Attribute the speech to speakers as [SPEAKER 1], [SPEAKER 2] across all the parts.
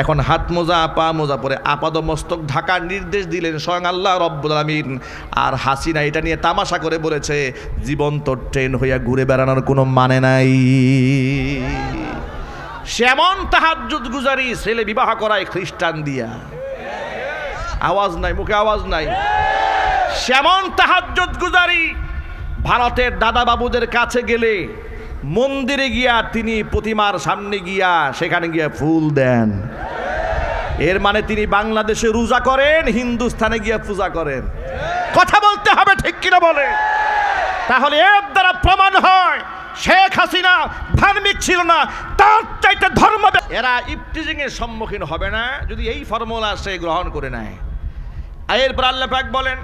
[SPEAKER 1] এখন হাত মোজা, পা মোজা পরে আপাদ মস্তক ঢাকার নির্দেশ দিলেন স্বয়ং আল্লাহ রব্বুল আলমিন। আর হাসিনা এটা নিয়ে তামাশা করে বলেছে, জীবন্ত ট্রেন হইয়া ঘুরে বেড়ানোর কোনো মানে নাই। সেমন তাহাজ্জুদ গুজারি ছেলে বিবাহ করায় খ্রিস্টান দিয়া। আওয়াজ নাই, মুখে আওয়াজ নাই। সেমন তাহাজ্জুদ গুজারি ভারতের দাদা বাবুদের কাছে গেলে মন্দিরে গিয়া তিনি প্রতিমার সামনে গিয়া সেখানে গিয়া ফুল দেন। এর মানে তিনি বাংলাদেশে রোজা করেন, হিন্দুস্থানে গিয়া পূজা করেন। কথা বলতে হবে ঠিক কিনা বলে? তাহলে এর দ্বারা প্রমাণ হয়, শেখ হাসিনা ধার্মিক ছিল না, তার চাইতে ধর্ম এরা ইফটিজিং এর সম্মুখীন হবে না, যদি এই ফর্মুলা সে গ্রহণ করে নেয়। এরপর আল্লাহ পাক বলেন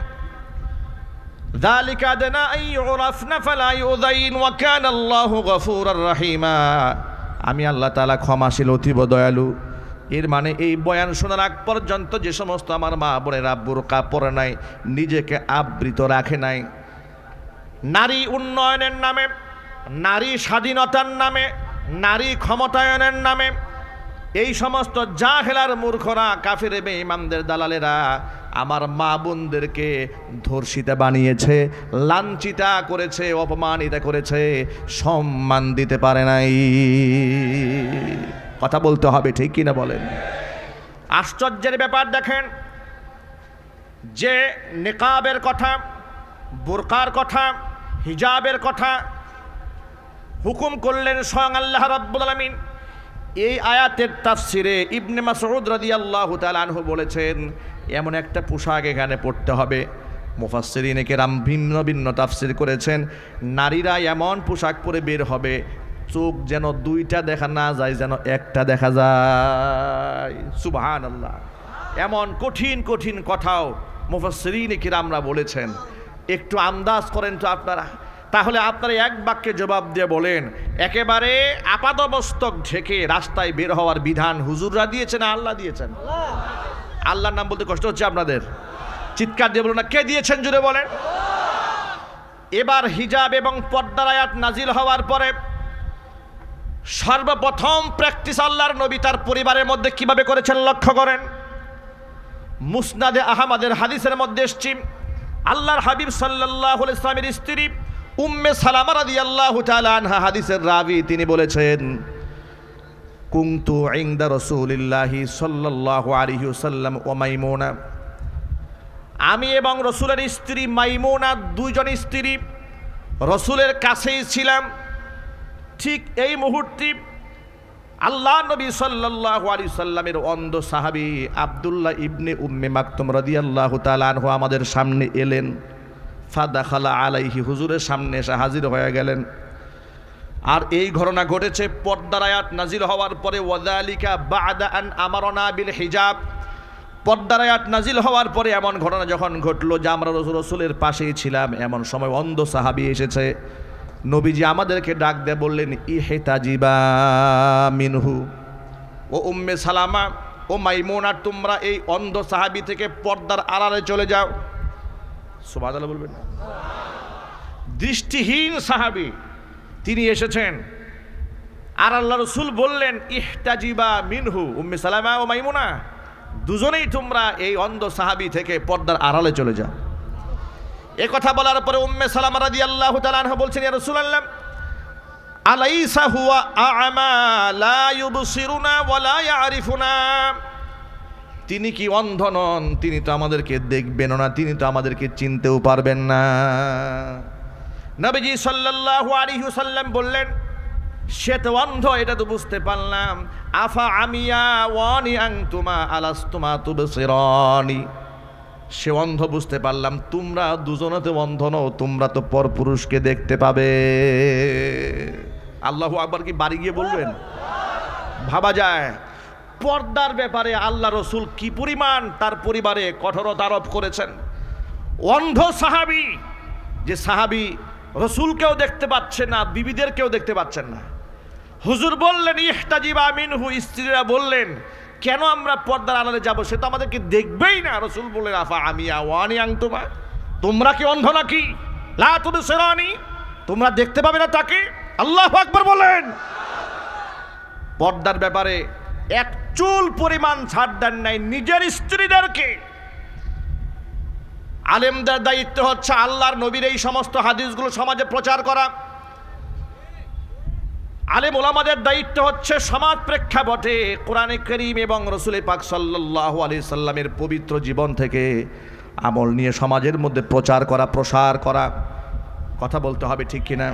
[SPEAKER 1] ذلك أدنى أن يعرفن فلا يؤذين وكان الله غفورا رحيما আমি আল্লাহ তাআলা ক্ষমাশীল অতীব দয়ালু এর মানে এই বয়ান শোনার আগ পর্যন্ত যে সমস্ত আমার মা বোনেরা বোরকা পরে নাই নিজেকে আবৃত রাখে নাই নারী উন্নয়নের নামে নারী স্বাধীনতার নামে নারী ক্ষমতায়নের নামে এই সমস্ত জাহেলার মূর্খরা, কাফের ইমামদের দালালেরা আমার মা বোনদেরকে ধর্ষিতা বানিয়েছে, লাঞ্ছিতা করেছে, অপমানিতা করেছে, সম্মান দিতে পারে নাই। কথা বলতে হবে, ঠিক কিনা বলেন? আশ্চর্যের ব্যাপার দেখেন, যে নিকাবের কথা, বোরকার কথা, হিজাবের কথা হুকুম করলেন স্বয়ং আল্লাহ রাব্বুল আলামিন। এই আয়াতের তাফসিরে ইবনে মাসউদ রাদিয়াল্লাহু তাআলা আনহু বলেছেন, এমন একটা পোশাক এখানে পড়তে হবে। মুফাসসিরিনে কেরাম ভিন্ন ভিন্ন তাফসির করেছেন, নারীরা এমন পোশাক পরে বের হবে, চোখ যেন দুইটা দেখা না যায়, যেন একটা দেখা যায়। সুবহানাল্লাহ। এমন কঠিন কঠিন কথাও মুফাসসিরিনে কিরামরা বলেছেন। একটু আন্দাজ করেন তো আপনারা। তাহলে আপনারা এক বাক্যে জবাব দিয়ে বলেন, একেবারে আপাদমস্তক ঢেকে রাস্তায় বের হওয়ার বিধান হুজুররা দিয়েছেন আল্লাহ দিয়েছেন? আল্লাহর নাম বলতে কষ্ট হচ্ছে আপনাদের? চিৎকার দিয়ে বলুন না, কে দিয়েছেন জুড়ে বলেন? এবার হিজাব এবং পর্দার আয়াত নাজিল হওয়ার পরে সর্বপ্রথম প্র্যাকটিস আল্লাহর নবী তার পরিবারের মধ্যে কীভাবে করেছেন লক্ষ্য করেন? মুসনাদে আহমদের হাদিসের মধ্যে এসছি। আল্লাহর হাবিব সাল্লাহ ইসলামের স্ত্রী উম্মে সালামা রাদি আল্লাহ আনহা হাদিসের রাবি, তিনি বলেছেন কুংতু ইংদা রসুলিল্লাহি সাল্লাহ আলিহি সাল্লাম ও মাইমোনা। আমি এবং রসুলের স্ত্রী মাইমোনা, দুইজন স্ত্রী রসুলের কাছেই ছিলাম। ঠিক এই মুহূর্তে আল্লাহ নবী সাল্লাল্লাহু আলাইহি সাল্লামের অন্ধ সাহাবী আব্দুল্লাহ ইবনে উম্মে মাকতুম রাদিয়াল্লাহু তাআলা আনহু আমাদের সামনে এলেন। ফাদাখালা আলাইহি, হুজুরের সামনে এসে হাজির হয়ে গেলেন। আর এই ঘটনা ঘটেছে পর্দার আয়াত নাজিল হওয়ার পরে, ওয়াদালিকা বাদা আন আমারনা বিল হিজাব। পর্দার আয়াত নাজিল হওয়ার পরে এমন ঘটনা যখন ঘটলো যে আমরা রসুল রসুলের পাশেই ছিলাম, এমন সময় অন্ধ সাহাবি এসেছে। নবীজি আমাদেরকে ডাক দিয়ে বললেন, ইহেতাজিবা মিনহু। ও উম্মে সালামা, ও মাইমোনা, তোমরা এই অন্ধ সাহাবি থেকে পর্দার আড়ালে চলে যাও। সুবাদালা বলবেন। দৃষ্টিহীন সাহাবি, তিনি এসেছেন। আর আল্লাহ রসুল বললেন, ইহতাজিবা মিনহু, উম্মে সালামা ও মাইমুনা, দুজনেই তোমরা এই অন্ধ সাহাবি থেকে পর্দার আড়ালে চলে যাও। এ কথা বলার পরে উম্মে সালামা রাদি আল্লাহ তালাহ বলছেন, ইয়া রাসূলুল্লাহ, আলাইসা হুয়া আ'মা, লা ইউবসিরুনা ওয়া লা ইয়ারিফুনা। তিনি কি অন্ধ নন? তিনি তো আমাদেরকে দেখবেন না, তিনি তো আমাদেরকে চিনতেও পারবেন না। নবীজি সাল্লাল্লাহু আলাইহি সাল্লাম বললেন, সে তো অন্ধ, এটা তো বুঝতে পারলাম। আফা আমিয়া ওয়ানি আংতুমা আলাস্তুমা তুবসিরানি? সে অন্ধ বুঝতে পারলাম, তোমরা দুজনেতে অন্ধ নও, তোমরা তো পরপুরুষকে দেখতে পাবে। আল্লাহ আকবার কি বাড়ি গিয়ে বলবেন? ভাবা যায়। পর্দার ব্যাপারে আল্লাহ রসুল কি পরিমাণ তার পরিবারে কঠোরতা আরোপ করেছেন? অন্ধ সাহাবি, যে সাহাবি রসুলকেও দেখতে পাচ্ছে না, বিবিদেরকেও দেখতে পাচ্ছেন না। হুজুর বললেন, ইহতাজিবা মিনহু স্ত্রীরা বললেন, কেন আমরা পর্দার আড়ালে যাব? সে তো আমাদেরকে দেখবেই না। রসুল বললেন, আফা আমি আওয়ানি আংতুমা, তোমরা কি অন্ধ নাকি? লা তুমি সেরানি তোমরা দেখতে পাবে না তাকে? আল্লাহ আকবর বলেন। পর্দার ব্যাপারে এক চুল পরিমাণ ছাড় দেন নাই নিজের স্ত্রীদেরকে। আলেমদের দায়িত্ব হচ্ছে আল্লাহর নবীর এই সমস্ত হাদিসগুলো সমাজে প্রচার করা। আলেম ওলামাদের দায়িত্ব হচ্ছে সমাজ প্রেক্ষাপটে কোরআনে করিম এবং রসুল পাক সাল্লাহ আলি সাল্লামের পবিত্র জীবন থেকে আমল নিয়ে সমাজের মধ্যে প্রচার করা, প্রসার করা। কথা বলতে হবে ঠিক কিনা?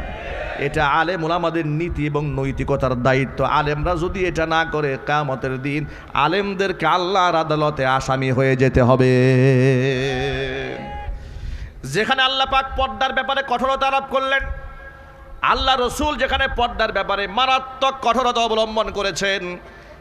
[SPEAKER 1] এটা আলেম ওলামাদের নীতি এবং নৈতিকতার দায়িত্ব। আলেমরা যদি এটা না করে কামতের দিন আলেমদেরকে আল্লাহর আদালতে আসামি হয়ে যেতে হবে। যেখানে আল্লাহ পাক পর্দার ব্যাপারে কঠোরতা আরোপ করলেন, আল্লাহ রসুল যেখানে পর্দার ব্যাপারে মারাত্মক কঠোরতা অবলম্বন করেছেন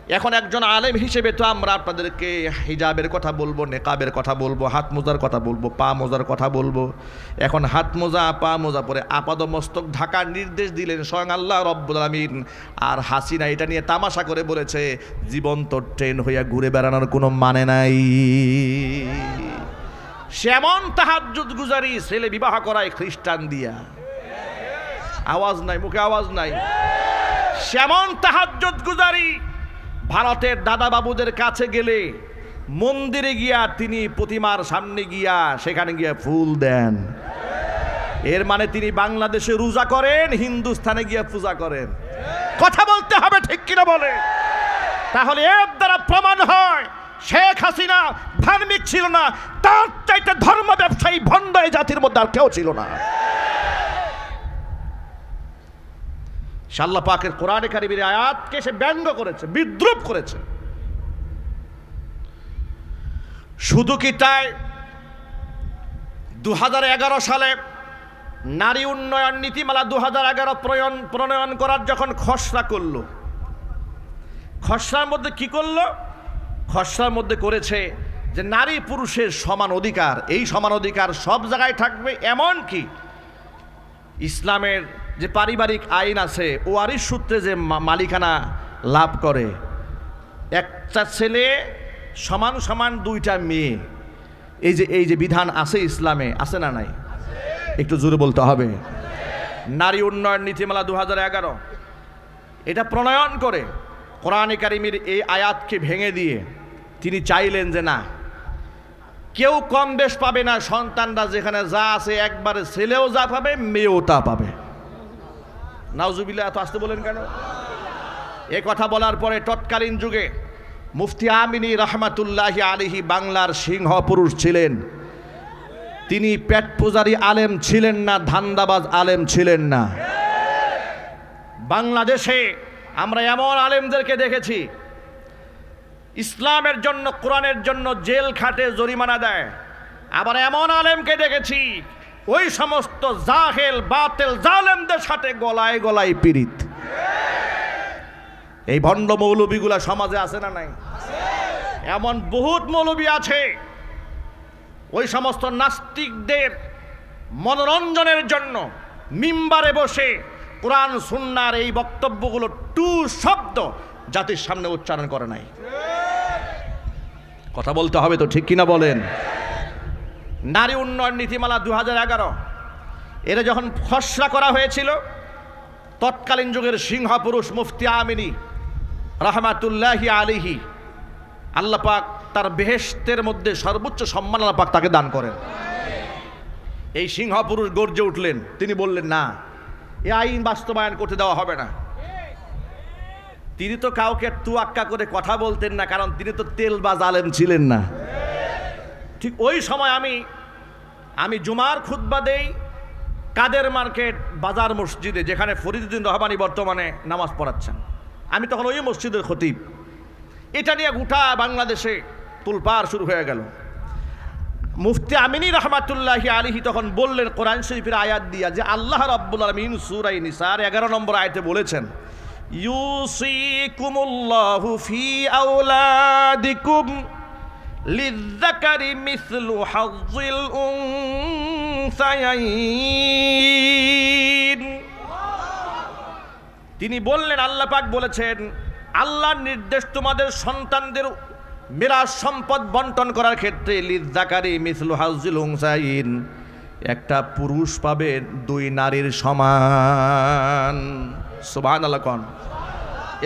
[SPEAKER 1] এখন একজন আলেম হিসেবে তো আমরা আপনাদেরকে হিজাবের কথা বলব, নেকাবের কথা বলব, হাত মোজার কথা বলব, পা মোজার কথা বলব। এখন হাত মোজা, পা মোজা পরে আপাদ মস্তক ঢাকার নির্দেশ দিলেন স্বয়ং আল্লাহ রব্বুল আলমিন। আর হাসিনা এটা নিয়ে তামাশা করে বলেছে, জীবন্ত ট্রেন হইয়া ঘুরে বেড়ানোর কোনো মানে নাই। সেমন তাহাজ্জুদ গুজারি ছেলে বিবাহ করায় খ্রিস্টান দিয়া। আওয়াজ নাই, মুখে আওয়াজ নাই। সেমন তাহাজ্জুদ গুজারি ভারতের দাদা বাবুদের কাছে গেলে মন্দিরে গিয়া তিনি প্রতিমার সামনে গিয়া সেখানে গিয়া ফুল দেন। এর মানে তিনি বাংলাদেশে রোজা করেন, হিন্দুস্থানে গিয়া পূজা করেন। কথা বলতে হবে ঠিক কিনা বলে? তাহলে এর দ্বারা প্রমাণ হয়, শেখ হাসিনা ধার্মিক ছিল না, তার চাইতে ধর্ম ব্যবসায়ী ভণ্ড এই জাতির মধ্যে আর কেউ ছিল না। শাল্লা পাকের কোরআনে কারিবির আয়াতকে সে ব্যঙ্গ করেছে, বিদ্রুপ করেছে। শুধু কি তাই? দু হাজার এগারো সালে নারী উন্নয়ন নীতিমালা দু হাজার এগারো প্রয়ন, প্রণয়ন করার যখন খসড়া করল, খসড়ার মধ্যে কি করল? খসড়ার মধ্যে করেছে যে নারী পুরুষের সমান অধিকার, এই সমান অধিকার সব জায়গায় থাকবে এমন কি ইসলামের যে পারিবারিক আইন আছে, ওয়ারিশ সূত্রে যে মালিকানা লাভ করে, একটা ছেলে সমান সমান দুইটা মেয়ে। এই যে এই যে বিধান আছে ইসলামে, আছে না নাই? একটু জোরে বলতে হবে। নারী উন্নয়ন নীতিমালা দু এটা প্রণয়ন করে, কোরআনে কারিমির এই আয়াতকে ভেঙে দিয়ে তিনি চাইলেন যে না, কেউ কম বেশ পাবে না, সন্তানরা যেখানে যা আছে একবারে ছেলেও যা পাবে, মেয়েও তা পাবে। নাউজুবিল্লা এত আসতে বলেন কেন? এ কথা বলার পরে তৎকালীন যুগে মুফতি আমিনী রহমাতুল্লাহি আলিহি বাংলার সিংহ পুরুষ ছিলেন। তিনি পেট পূজারি আলেম ছিলেন না, ধান্দাবাজ আলেম ছিলেন না। বাংলাদেশে আমরা এমন আলেমদেরকে দেখেছি, ইসলামের জন্য, কোরআনের জন্য জেল খাটে জরিমানা দেয়। আবার এমন আলেমকে দেখেছি ওই সমস্ত জাহেল, বাতেল, জালেমদের সাথে গলায় গলায় পীড়িত। এই ভণ্ড মৌলবীগুলা সমাজে আছে না নাই? এমন বহুত মৌলবী আছে, ওই সমস্ত নাস্তিকদের মনোরঞ্জনের জন্য মিম্বারে বসে কোরআন, সুন্নার এই বক্তব্যগুলো টু শব্দ জাতির সামনে উচ্চারণ করে নাই। কথা বলতে হবে তো, ঠিক কিনা বলেন? নারী উন্নয়ন নীতিমালা দু হাজার এগারো। এটা যখন খসড়া করা হয়েছিল, তৎকালীন যুগের সিংহ পুরুষ মুফতি আমিনী রহমাতুল্লাহি আলিহি আল্লাহ পাক তার বেহেস্তের মধ্যে সর্বোচ্চ সম্মান আল্লাহ পাক তাকে দান করেন। এই সিংহ পুরুষ গর্জে উঠলেন, তিনি বললেন, না, এ আইন বাস্তবায়ন করতে দেওয়া হবে না। তিনি তো কাউকে তুয়াক্কা করে কথা বলতেন না, কারণ তিনি তো তেল বা জালেম ছিলেন না। ঠিক ওই সময় আমি আমি জুমার খুতবা দেই কাদের মার্কেট বাজার মসজিদে, যেখানে ফরিদুদ্দিন রহমানি বর্তমানে নামাজ পড়াচ্ছেন। আমি তখন ওই মসজিদের খতিব। এটা নিয়ে গোটা বাংলাদেশে তুলপার শুরু হয়ে গেল। মুফতি আমিনী রহমাতুল্লাহি আলিহি তখন বললেন কোরআন শরীফের আয়াত দিয়া যে আল্লাহ রাব্বুল আলমিন সুরাই নিসার এগারো নম্বর আয়তে বলেছেন, ইউসিকুমুল্লাহু ফি আওলাদিকুম লিযাকারি মিসলু উনসায়াইন। তিনি বললেন, আল্লাহ পাক বলেছেন, আল্লাহর নির্দেশ তোমাদের সন্তানদের মেরাজ সম্পদ বন্টন করার ক্ষেত্রে লিজাকারি মিসলু হাউজিল হুংসাইন একটা পুরুষ পাবে দুই নারীর সমান। সুবহান আল্লাহ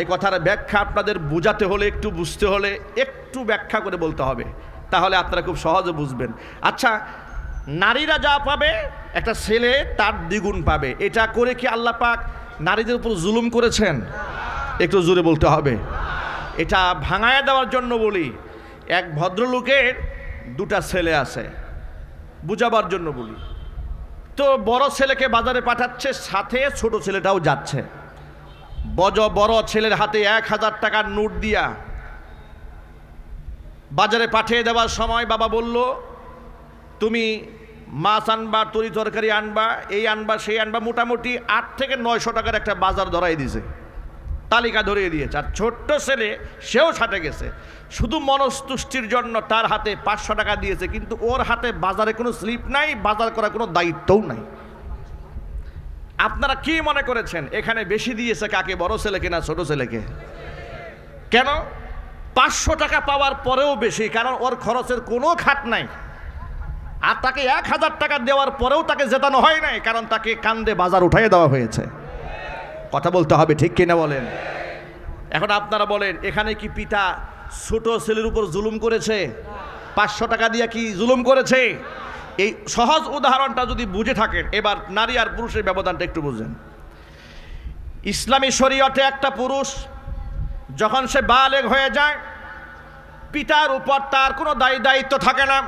[SPEAKER 1] এ কথার ব্যাখ্যা আপনাদের বোঝাতে হলে, একটু বুঝতে হলে, একটু ব্যাখ্যা করে বলতে হবে, তাহলে আপনারা খুব সহজে বুঝবেন। আচ্ছা নারীরা যা পাবে, একটা ছেলে তার দ্বিগুণ পাবে। এটা করে কি আল্লাহ পাক নারীদের উপর জুলুম করেছেন? একটু জোরে বলতে হবে। এটা ভাঙায় দেওয়ার জন্য বলি, এক ভদ্রলোকের দুটা ছেলে আছে, বুঝাবার জন্য বলি। তো বড় ছেলেকে বাজারে পাঠাচ্ছে, সাথে ছোট ছেলেটাও যাচ্ছে। বজ বড় ছেলের হাতে এক হাজার টাকার নোট দিয়া বাজারে পাঠিয়ে দেওয়ার সময় বাবা বলল, তুমি মাছ আনবা, তরি তরকারি আনবা, এই আনবা, সেই আনবা, মোটামুটি আট থেকে নয়শো টাকার একটা বাজার ধরাই দিছে। তালিকা ধরিয়ে দিয়েছে। আর ছোট্ট ছেলে, সেও সাথে গেছে। শুধু মনস্তুষ্টির জন্য তার হাতে পাঁচশো টাকা দিয়েছে, কিন্তু ওর হাতে বাজারে কোনো স্লিপ নাই, বাজার করার কোনো দায়িত্বও নাই। আপনারা কি মনে করেছেন? এখানে বেশি দিয়েছে কাকে? বড় ছেলেকে না ছোট ছেলেকে? কেন? পাঁচশো টাকা পাওয়ার পরেও বেশি, কারণ ওর খরচের কোনো খাত নাই। আর তাকে এক হাজার টাকা দেওয়ার পরেও তাকে জেতানো হয় নাই, কারণ তাকে কান্দে বাজার উঠাইয়ে দেওয়া হয়েছে। কথা বলতে হবে, ঠিক কিনা বলেন? এখন আপনারা বলেন, এখানে কি পিতা ছোট ছেলের উপর জুলুম করেছে? পাঁচশো টাকা দিয়ে কি জুলুম করেছে? এই সহজ উদাহরণটা যদি বুঝে থাকেন, এবার নারী আর পুরুষের ব্যবধানটা একটু বুঝেন। ইসলামী শরীয়তে একটা পুরুষ যখন সে বালেগ হয়ে যায়, পিতার উপর তার কোনো দায়ী দায়িত্ব থাকে না।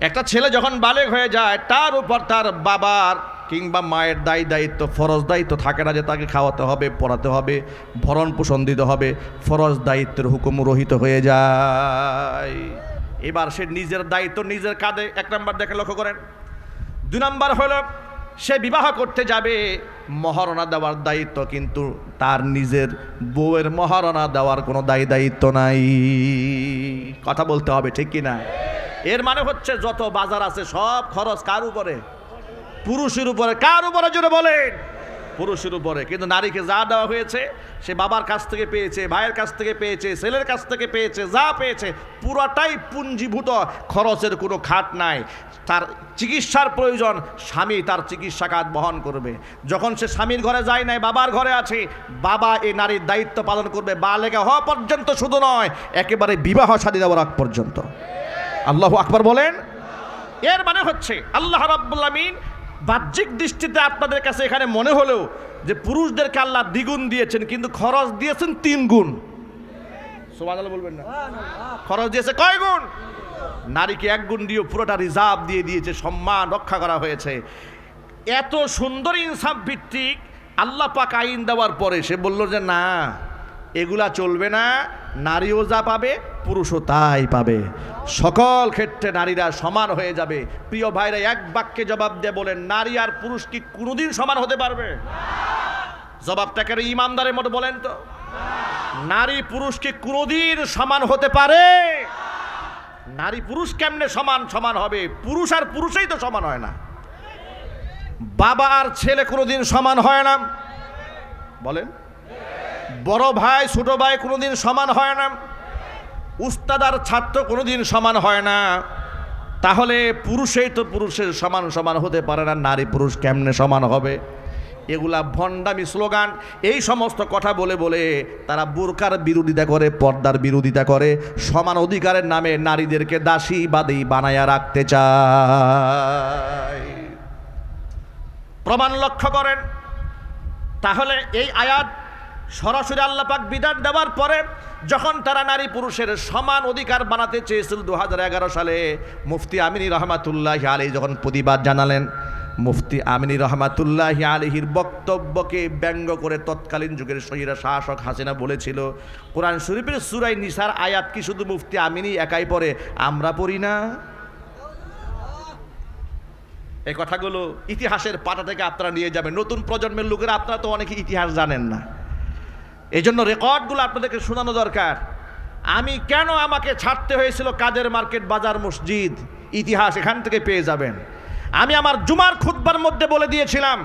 [SPEAKER 1] একটা ছেলে যখন বালেগ হয়ে যায়, তার উপর তার বাবার কিংবা মায়ের দায়ী দায়িত্ব, ফরজ দায়িত্ব থাকে না যে তাকে খাওয়াতে হবে, পড়াতে হবে, ভরণ পোষণ দিতে হবে, ফরজ দায়িত্বের হুকুম রহিত হয়ে যায়। এবার সে নিজের দায়িত্ব নিজের কাঁধে, এক নম্বর দেখে লক্ষ্য করেন। দুই নম্বর হলো সে বিবাহ করতে যাবে। মহারণা দেওয়ার দায়িত্ব কিন্তু তার নিজের বউয়ের মহারণা দেওয়ার কোনো দায়ী দায়িত্ব নাই। কথা বলতে হবে, ঠিক কি না? এর মানে হচ্ছে যত বাজার আছে সব খরচ কার উপরে? পুরুষের উপরে। কার উপরে? জুড়ে বলেন। পুরুষের উপরে। কিন্তু নারীকে যা দেওয়া হয়েছে, সে বাবার কাছ থেকে পেয়েছে, ভাইয়ের কাছ থেকে পেয়েছে, ছেলের কাছ থেকে পেয়েছে, যা পেয়েছে, পুরোটাই পুঞ্জীভূত। খরচের কোনো খাট নাই। তার চিকিৎসার প্রয়োজন, স্বামী তার চিকিৎসা কাজ বহন করবে। যখন সে স্বামীর ঘরে যায় নাই, বাবার ঘরে আছে, বাবা এই নারীর দায়িত্ব পালন করবে। বা লেগে হওয়া পর্যন্ত শুধু নয়, একেবারে বিবাহ সাদী দেওয়ার আগ পর্যন্ত। আল্লাহ আকবর বলেন? এর মানে হচ্ছে, আল্লাহ রাব্বুল আমিন বাহ্যিক দৃষ্টিতে আপনাদের কাছে এখানে মনে হলেও যে পুরুষদেরকে আল্লাহ দ্বিগুণ দিয়েছেন, কিন্তু খরচ দিয়েছেন তিন গুণ সুবহানাল্লাহ বলবেন না? খরচ দিয়েছে কয় গুণ নারীকে এক গুণ দিয়ে পুরোটা রিজার্ভ দিয়ে দিয়েছে, সম্মান রক্ষা করা হয়েছে। এত সুন্দর ইনসাফ ভিত্তিক আল্লাহ আইন দেওয়ার পরে সে বলল যে, না এগুলা চলবে না, নারীও যা পাবে, পুরুষও তাই পাবে। সকল ক্ষেত্রে নারীরা সমান হয়ে যাবে। প্রিয় ভাইরা, এক বাক্যে জবাব দিয়ে বলেন, নারী আর পুরুষ কি কোনোদিন সমান হতে পারবে? জবাবটাকে ইমানদারের মতো বলেন তো? নারী পুরুষ কি কোনোদিন সমান হতে পারে? নারী পুরুষ কেমনে সমান সমান হবে? পুরুষ আর পুরুষেই তো সমান হয় না। বাবা আর ছেলে কোনোদিন সমান হয় না। বলেন। বড় ভাই, ছোট ভাই কোনোদিন সমান হয় না। উস্তাদ আর ছাত্র কোনোদিন সমান হয় না। তাহলে পুরুষেই তো পুরুষের সমান সমান হতে পারে না, নারী পুরুষ কেমনে সমান হবে? এগুলা ভণ্ডামি স্লোগান। এই সমস্ত কথা বলে বলে তারা বোরকার বিরোধিতা করে, পর্দার বিরোধিতা করে, সমান অধিকারের নামে নারীদেরকে দাসী বাদী বানায়া রাখতে চায়। প্রমাণ লক্ষ্য করেন। তাহলে এই আয়াত সরাসরি আল্লাপাক বিধান দেওয়ার পরে যখন তারা নারী পুরুষের সমান অধিকার বানাতে চেয়েছিল দু হাজার এগারো সালে, মুফতি আমিনী রহমাতুল্লাহ আলী যখন প্রতিবাদ জানালেন, মুফতি আমিনী রহমাতুল্লাহ আলিহির বক্তব্যকে ব্যঙ্গ করে তৎকালীন যুগের শহীরা শাসক হাসিনা বলেছিল, কোরআন শরীফের সুরাই নিসার আয়াত কি শুধু মুফতি আমিনী একাই পড়ে? আমরা পড়ি না। এই কথাগুলো ইতিহাসের পাতা থেকে আপনারা নিয়ে যাবেন। নতুন প্রজন্মের লোকেরা, আপনারা তো অনেকে ইতিহাস জানেন না। এই জন্য রেকর্ডগুলো আপনাদেরকে শোনানো দরকার। আমি কেন আমাকে ছাড়তে হয়েছিল কাদের মার্কেট বাজার মসজিদ? ইতিহাস এখান থেকে পেয়ে যাবেন। আমি আমার জুমার খুতবার মধ্যে বলে দিয়েছিলাম,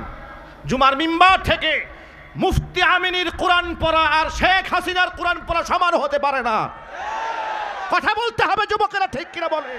[SPEAKER 1] জুমার মিম্বার থেকে মুফতি আমিনীর কোরআন পড়া আর শেখ হাসিনার কোরআন পড়া সমান হতে পারে না। কথা বলতে হবে যুবকেরা, ঠিক কিনা বলে?